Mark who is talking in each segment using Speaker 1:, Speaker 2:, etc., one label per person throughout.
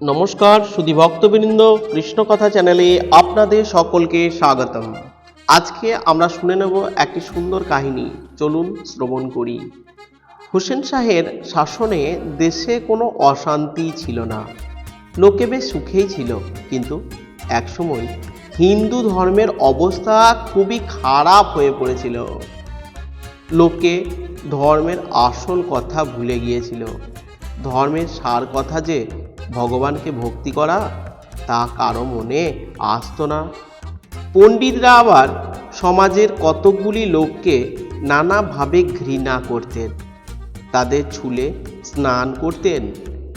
Speaker 1: নমস্কার, সুধী ভক্তবৃন্দ কৃষ্ণ কথা চ্যানেলে আপনাদের সকলকে স্বাগতম। আজকে আমরা শুনে নেব একটি সুন্দর কাহিনী। চলুন শ্রবণ করি। হোসেন শাহের শাসনে দেশে কোনো অশান্তি ছিল না। লোকে বেশ সুখেই ছিল, কিন্তু একসময় হিন্দু ধর্মের অবস্থা খুবই খারাপ হয়ে পড়েছিল। লোকে ধর্মের আসল কথা ভুলে গিয়েছিল। ধর্মের সার কথা যে ভগবানকে ভক্তি করা, তা কারও মনে আসতো না। পণ্ডিতরা আবার সমাজের কতকগুলি লোককে নানাভাবে ঘৃণা করতেন। তাদের ছুলে স্নান করতেন,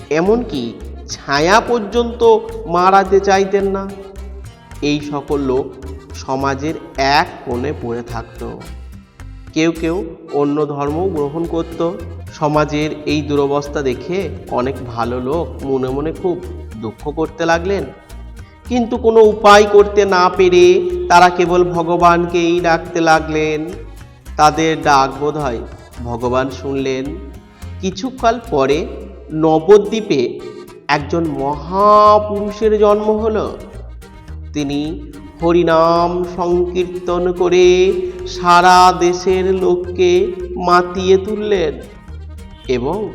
Speaker 1: এমনকি ছায়া পর্যন্ত মারাতে চাইতেন না। এই সকল লোক সমাজের এক কোণে পড়ে থাকতো। কেউ কেউ অন্য ধর্ম গ্রহণ করত। সমাজের এই দুরবস্থা দেখে অনেক ভালো লোক মনে মনে খুব দুঃখ করতে লাগলেন। কিন্তু কোনো উপায় করতে না পেরে তারা কেবল ভগবানকেই ডাকতে লাগলেন। তাদের ডাক বোধ হয় ভগবান শুনলেন। কিছুকাল পরে নবদ্বীপে একজন মহাপুরুষের জন্ম হল। তিনি হরিনাম সংকীর্তন করে সারা দেশের লোককে মাতিয়ে তুললেন। এবং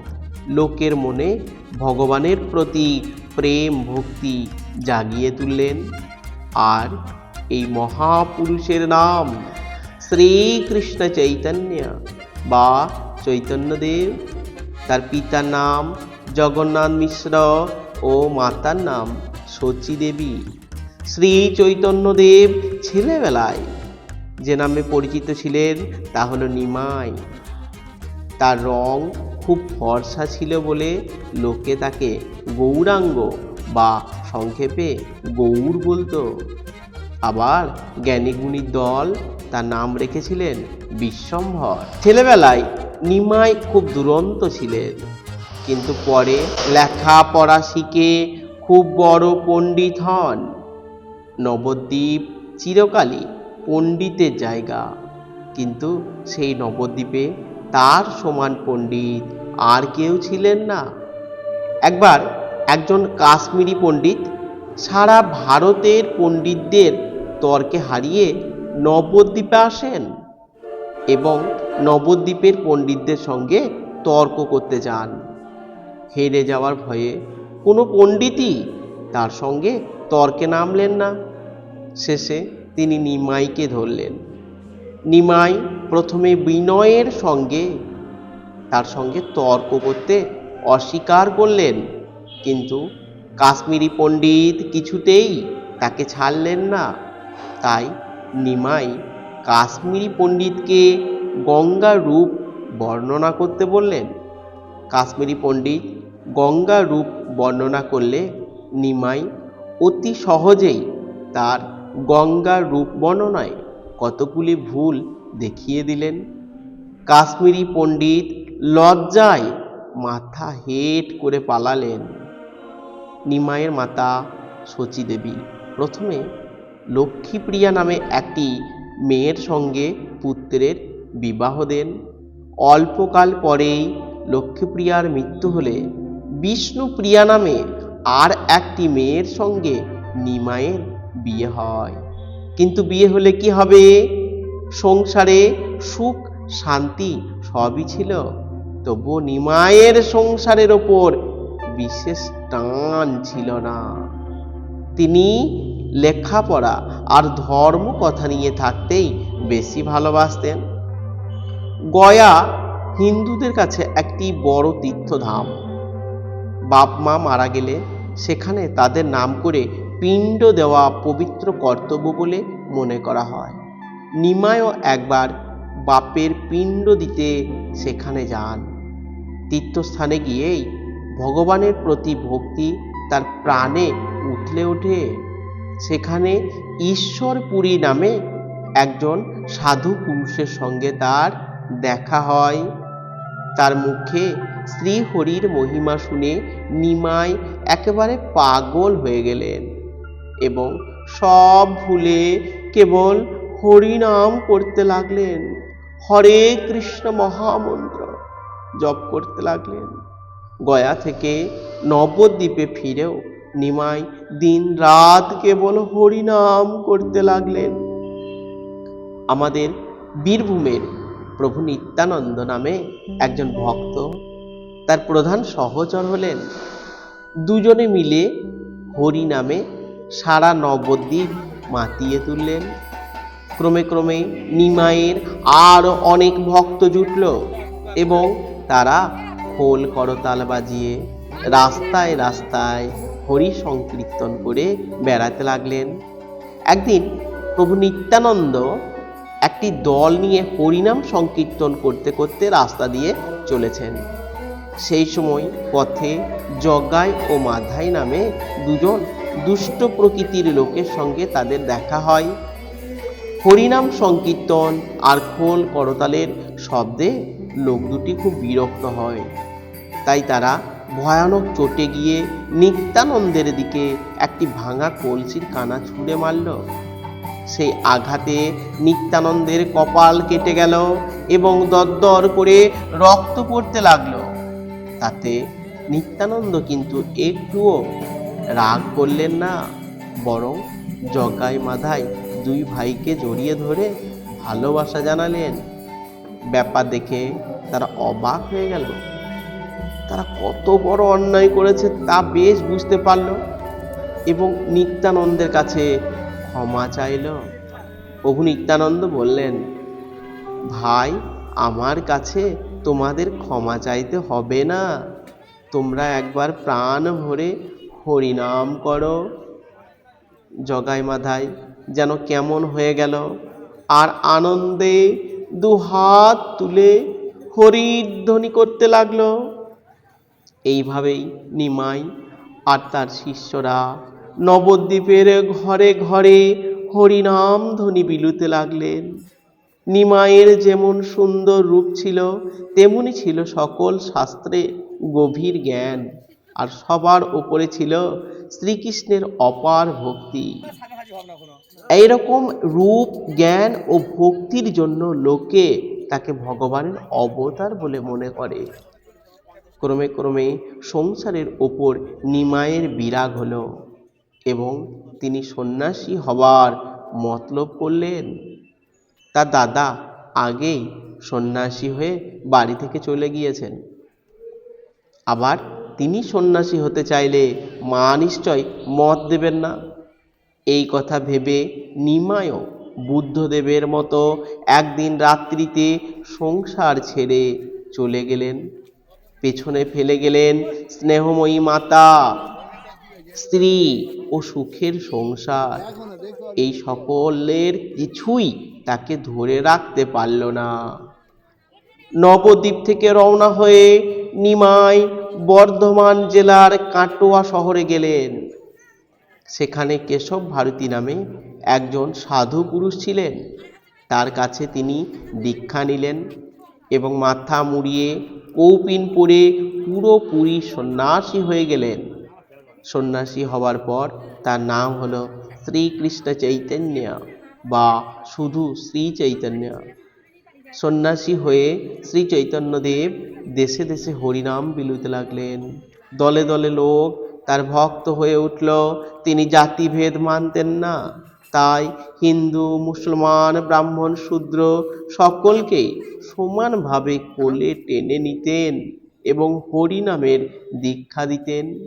Speaker 1: লোকের মনে ভগবানের প্রতি প্রেম ভক্তি জাগিয়ে তুললেন। আর এই মহাপুরুষের নাম শ্রীকৃষ্ণ চৈতন্য বা চৈতন্যদেব। তার পিতার নাম জগন্নাথ মিশ্র ও মাতার নাম শচী দেবী। শ্রী চৈতন্যদেব ছেলেবেলায় যে নামে পরিচিত ছিলেন তা হলো নিমাই। তার রং খুব ফর্সা ছিল বলে লোকে তাকে গৌরাঙ্গ বা সংক্ষেপে গৌর বলতো। আবার জ্ঞানীগুণীর দল তার নাম রেখেছিলেন বিশ্বম্ভর। ছেলেবেলায় নিমাই খুব দুরন্ত ছিলেন, কিন্তু পরে লেখাপড়া শিখে খুব বড় পণ্ডিত হন। নবদ্বীপ চিরকালই পণ্ডিতের জায়গা, কিন্তু সেই নবদ্বীপে তার সমান পণ্ডিত। আর কেউ ছিলেন না। একবার একজন কাশ্মীরি পণ্ডিত সারা ভারতের পণ্ডিতদের তর্কে হারিয়ে নবদ্বীপে আসেন এবং নবদ্বীপের পণ্ডিতদের সঙ্গে তর্ক করতে যান। হেরে যাওয়ার ভয়ে কোনো পণ্ডিতই তার সঙ্গে তর্কে নামলেন না। শেষে তিনি নিমাইকে ধরলেন। নিমাই প্রথমে বিনয়ের সঙ্গে, তার সঙ্গে তর্ক করতে অস্বীকার করলেন। কিন্তু কাশ্মীরি পণ্ডিত কিছুতেই তাকে ছাড়লেন না। তাই নিমাই কাশ্মীরি পণ্ডিতকে গঙ্গা রূপ বর্ণনা করতে বললেন। কাশ্মীরি পণ্ডিত গঙ্গা রূপ বর্ণনা করলে নিমাই অতি সহজেই তার গঙ্গা রূপ বর্ণনায় কতগুলি ভুল দেখিয়ে দিলেন? কাশ্মীরি পণ্ডিত লজ্জায় মাথা হেট করে পালালেন। নিমাইয়ের মাতা শচী দেবী। প্রথমে লক্ষ্মীপ্রিয়া নামে একটি মেয়ের সঙ্গে পুত্রের বিবাহ দেন। অল্পকাল পরেই লক্ষ্মীপ্রিয়ার মৃত্যু হলে বিষ্ণুপ্রিয়া নামে আর একটি মেয়ের সঙ্গে নিমাইয়ের বিয়ে হয়। কিন্তু বিয়ে হলে কি হবে? সংসারে সুখ, শান্তি সবই ছিল। তবু নিমাইয়ের সংসারের ওপর বিশেষ টান ছিল না। তিনি লেখাপড়া আর ধর্ম কথা নিয়ে থাকতেই বেশি ভালোবাসতেন। গয়া হিন্দুদের কাছে একটি বড় তীর্থধাম। বাপ মা মারা গেলে সেখানে তাদের নাম করে পিণ্ড দেওয়া পবিত্র কর্তব্য বলে মনে করা হয়। নিমায়ও একবার বাপের পিণ্ড দিতে সেখানে যান। তীর্থস্থানে গিয়েই ভগবানের প্রতি ভক্তি তার প্রাণে উঠলে ওঠে। সেখানে ঈশ্বরপুরী নামে একজন সাধু পুরুষের সঙ্গে তার দেখা হয়। তার মুখে শ্রীহরির মহিমা শুনে নিমাই একেবারে পাগল হয়ে গেলেন। এবং সব ভুলে কেবল হরিনাম করতে লাগলেন। হরে কৃষ্ণ মহামন্ত্র জপ করতে লাগলেন। গয়া থেকে নবদ্বীপে ফিরেও নিমাই দিন রাত কেবল হরিনাম করতে লাগলেন। আমাদের বীরভূমের প্রভু নিত্যানন্দ নামে একজন ভক্ত তার প্রধান সহচর হলেন। দুজনে মিলে হরি নামে সারা নবদ্বীপ মাতিয়ে তুললেন। ক্রমে ক্রমে নিমায়ের আরও অনেক ভক্ত জুটল এবং তারা খোল করতাল বাজিয়ে রাস্তায় রাস্তায় হরি সংকীর্তন করে বেড়াতে লাগলেন। একদিন প্রভু নিত্যানন্দ একটি দল নিয়ে হরিনাম সংকীর্তন করতে করতে রাস্তা দিয়ে চলেছেন। সেই সময় পথে জগাই ও মাধাই নামে দুজন দুষ্ট প্রকৃতির লোকের সঙ্গে তাদের দেখা হয়। হরিনাম সংকীর্তন আর খোল করতালের শব্দে লোক দুটি খুব বিরক্ত হয়। তাই তারা ভয়ানক চটে গিয়ে নিত্যানন্দের দিকে একটি ভাঙা কলসির কানা ছুঁড়ে মারল। সেই আঘাতে নিত্যানন্দের কপাল কেটে গেল এবং দরদর করে রক্ত পড়তে লাগল। তাতে নিত্যানন্দ কিন্তু একটুও রাগ করলেন না, বরং জগাই মাধাই দুই ভাইকে জড়িয়ে ধরে ভালোবাসা জানালেন। ব্যাপার দেখে তারা অবাক হয়ে গেল। তারা কত বড় অন্যায় করেছে তা বেশ বুঝতে পারল এবং নিত্যানন্দের কাছে ক্ষমা চাইল। প্রভু নিত্যানন্দ বললেন, ভাই, আমার কাছে তোমাদের ক্ষমা চাইতে হবে না। তোমরা একবার প্রাণ ভরে হরিনাম করো। জগাই মাধাই, যেন কেমন হয়ে গেল। আর আনন্দে দু হাত তুলে হরির ধ্বনি করতে লাগল। এইভাবেই নিমাই আর তার শিষ্যরা নবদ্বীপের ঘরে ঘরে হরিনাম ধ্বনি বিলুতে লাগলেন। নিমাইয়ের যেমন সুন্দর রূপ ছিল, তেমনি ছিল সকল শাস্ত্রে গভীর জ্ঞান। আর সবার উপরে ছিল শ্রীকৃষ্ণের অপার ভক্তি। এইরকম রূপ, জ্ঞান ও ভক্তির জন্য লোকে তাকে ভগবানের অবতার বলে মনে করে। ক্রমে ক্রমে সংসারের ওপর নিমায়ের বিরাগ হলো এবং তিনি সন্ন্যাসী হওয়ার মতলব করলেন। তার দাদা আগেই সন্ন্যাসী হয়ে বাড়ি থেকে চলে গিয়েছেন। আবার তিনি সন্ন্যাসী হতে চাইলে মা নিশ্চয় মত দেবেন না। এই কথা ভেবে নিমায়ও বুদ্ধদেবের মতো একদিন রাত্রিতে সংসার ছেড়ে চলে গেলেন। পেছনে ফেলে গেলেন স্নেহময়ী মাতা, স্ত্রী ও সুখের সংসার। এই সকলের কিছুই তাকে ধরে রাখতে পারল না। নবদ্বীপ থেকে রওনা হয়ে নিমাই বর্ধমান জেলার কাটোয়া শহরে গেলেন। সেখানে কেশব ভারতী নামে একজন সাধু পুরুষ ছিলেন। তার কাছে তিনি দীক্ষা নিলেন এবং মাথা মুড়িয়ে কৌপিন পরে পুরোপুরি সন্ন্যাসী হয়ে গেলেন। সন্ন্যাসী হওয়ার পর তার নাম হলো শ্রীকৃষ্ণ চৈতন্য বা শুধু শ্রী চৈতন্য সন্ন্যাসী হয়ে শ্রী চৈতন্যদেব দেশে দেশে হরিনাম বিলুতে লাগলেন। দলে দলে লোক তার ভক্ত হয়ে উঠল। তিনি জাতিভেদ মানতেন না। তাই হিন্দু, মুসলমান, ব্রাহ্মণ, শূদ্র সকলকেই সমানভাবে কোলে টেনে নিতেন এবং হরিনামের দীক্ষা দিতেন।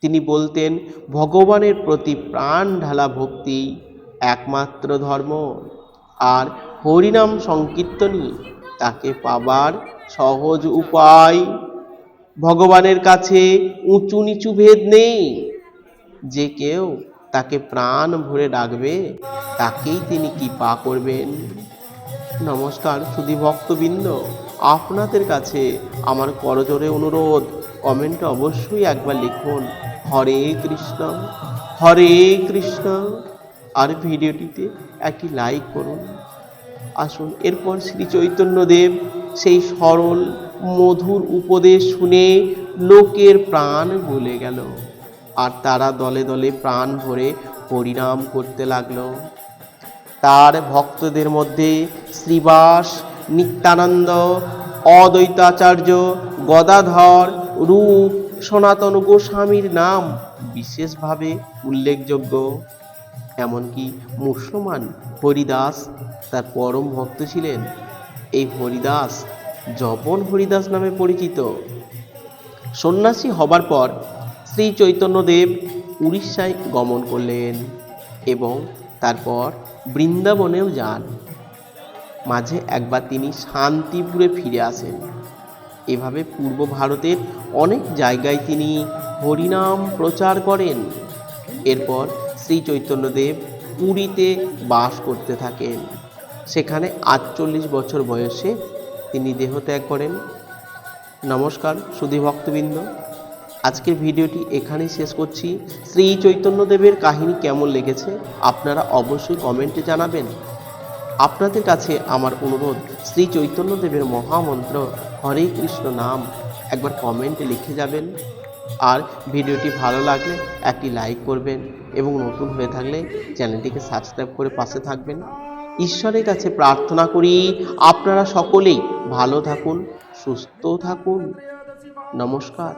Speaker 1: তিনি বলতেন, ভগবানের প্রতি প্রাণ ঢালা ভক্তি একমাত্র ধর্ম। আর হরিনাম সংকীর্তনই তাকে পাবার সহজ উপায়। ভগবানের কাছে উঁচু নিচু ভেদ নেই। যে কেউ তাকে প্রাণ ভরে ডাকবে, তাকেই তিনি কৃপা করবেন। নমস্কার সুধী ভক্তবৃন্দ, আপনাদের কাছে আমার করজোরে অনুরোধ। কমেন্টে অবশ্যই একবার লিখুন, হরে কৃষ্ণ হরে কৃষ্ণ। আর ভিডিওটিতে একটি লাইক করুন। আসুন। এরপর শ্রী চৈতন্যদেব সেই সরল, মধুর উপদেশ শুনে লোকের প্রাণ গলে গেল। আর তারা দলে দলে প্রাণ ভরে হরিনাম করতে লাগল। তার ভক্তদের মধ্যে শ্রীবাস, নিত্যানন্দ, অদ্বৈতাচার্য, গদাধর রূপ, সনাতন গোস্বামীর নাম বিশেষভাবে উল্লেখযোগ্য। এমনকি মুসলমান হরিদাস তার পরম ভক্ত ছিলেন। এই হরিদাস জপন হরিদাস নামে পরিচিত। সন্ন্যাসী হবার পর শ্রী চৈতন্যদেব উড়িষ্যায় গমন করলেন এবং তারপর বৃন্দাবনেও যান। মাঝে একবার তিনি শান্তিপুরে ফিরে আসেন। এভাবে পূর্ব ভারতের অনেক জায়গায় তিনি হরিনাম প্রচার করেন। এরপর শ্রী চৈতন্যদেব পুরীতে বাস করতে থাকেন। সেখানে আটচল্লিশ বছর বয়সে তিনি দেহত্যাগ করেন। নমস্কার, সুধী ভক্তবৃন্দ। আজকের ভিডিওটি এখানেই শেষ করছি। শ্রী চৈতন্যদেবের কাহিনী কেমন লেগেছে আপনারা অবশ্যই কমেন্টে জানাবেন। আপনাদের কাছে আমার অনুরোধ শ্রী চৈতন্যদেবের মহামন্ত্র, হরে কৃষ্ণ নাম একবার কমেন্টে লিখে যাবেন। আর ভিডিওটি ভালো লাগলে একটি লাইক করবেন এবং নতুন হয়ে থাকলে চ্যানেলটিকে সাবস্ক্রাইব করে পাশে থাকবেন। ঈশ্বরের কাছে প্রার্থনা করি, আপনারা সকলেই ভালো থাকুন, সুস্থ থাকুন। নমস্কার।